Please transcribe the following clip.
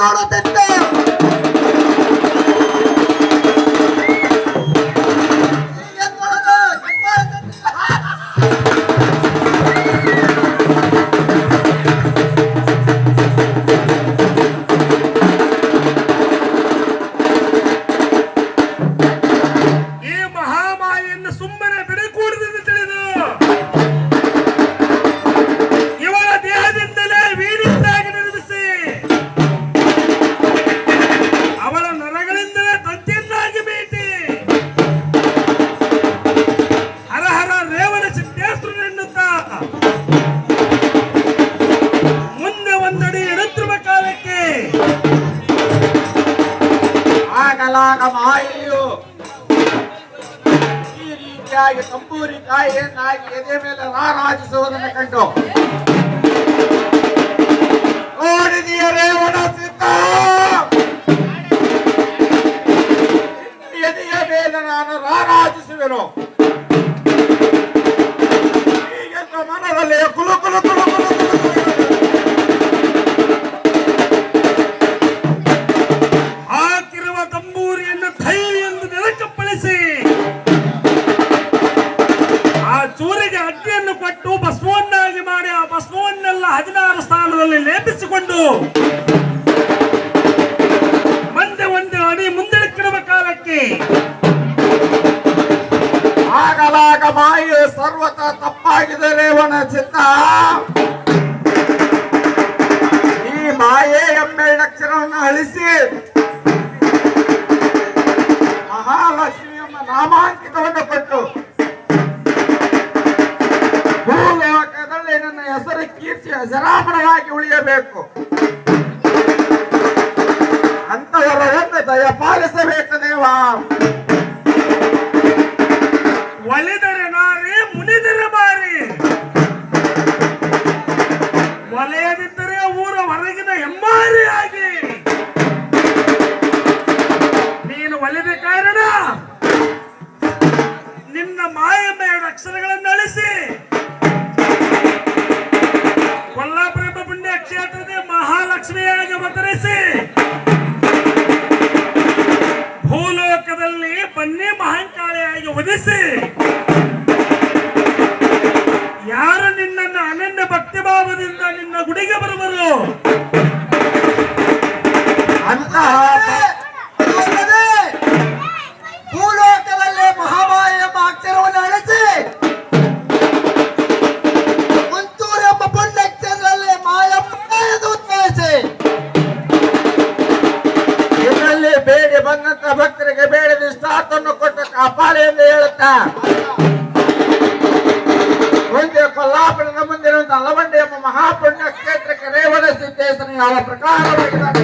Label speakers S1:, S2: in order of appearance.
S1: ನೋಡತಕ್ಕ ಈ ರೀತಿಯಾಗಿ ತಂಬೂರಿ ಕಾಯಿಯನ್ನಾಗಿ ಎದೆ ಮೇಲೆ ರಾರಾಜಿಸುವುದನ್ನು ಕಂಡು ನೋಡಿದೆಯ ಒಣಸಿದ್ದ ಎದೆಯ ಮೇಲೆ ನಾನು ರಾರಾಜಿಸುವೆನು
S2: ಹದಿನಾರು ಸ್ಥಾನದಲ್ಲಿ ಲೇಪಿಸಿಕೊಂಡು ಮುಂದೆ ಒಂದು ಅಡಿ ಮುಂದಕ್ಕಿಡುವ ಕಾಲಕ್ಕೆ
S1: ಆಗಲಾಗ ಮಾಯೆ ಸರ್ವತ ತಪ್ಪಾಗಿದೆ ರೇವಣ ಚಿತ್ತ. ಈ ಮಾಯೆ ಎಂಬೆರಡಕ್ಷರವನ್ನು ಅಳಿಸಿ ಮಹಾಲಕ್ಷ್ಮಿ ಎಂಬ ನಾಮಾಂಕಿತವನ್ನು ನನ್ನ ಹೆಸರು ಕೀರ್ತಿ ಅಜರಾಮರವಾಗಿ ಉಳಿಯಬೇಕು ಅಂತವರನ್ನು ದಯಪಾಲಿಸಬೇಕು ದೇವಾ.
S2: ಭಕ್ತಿ ನಿನ್ನ ಗುಡಿಗೆ ಬರುವರು.
S1: ಅಂತಹ ಅಲ್ಲದೆ ಭೂಲೋಕದಲ್ಲಿ ಮಹಾಮಾಯ ಎಂಬ ಅಕ್ಷರವನ್ನು ಅಳಿಸಿ ಕುಂತೂರು ಎಂಬ ಪುಣ್ಯಕ್ಷರದಲ್ಲಿ ಮಾಯಮ್ಮ ಎಂದು ಉದ್ಭವಿಸಿ ಬೇಡಿ ಬಂದಂತ ಭಕ್ತರಿಗೆ ಬೇಡದ ಇಷ್ಟಾರ್ಥವನ್ನು ಕೊಟ್ಟು ಕಾಪಾಡಿ ಎಂದು ಹೇಳುತ್ತಾ. ಕೊಲ್ಲಾಪುರದ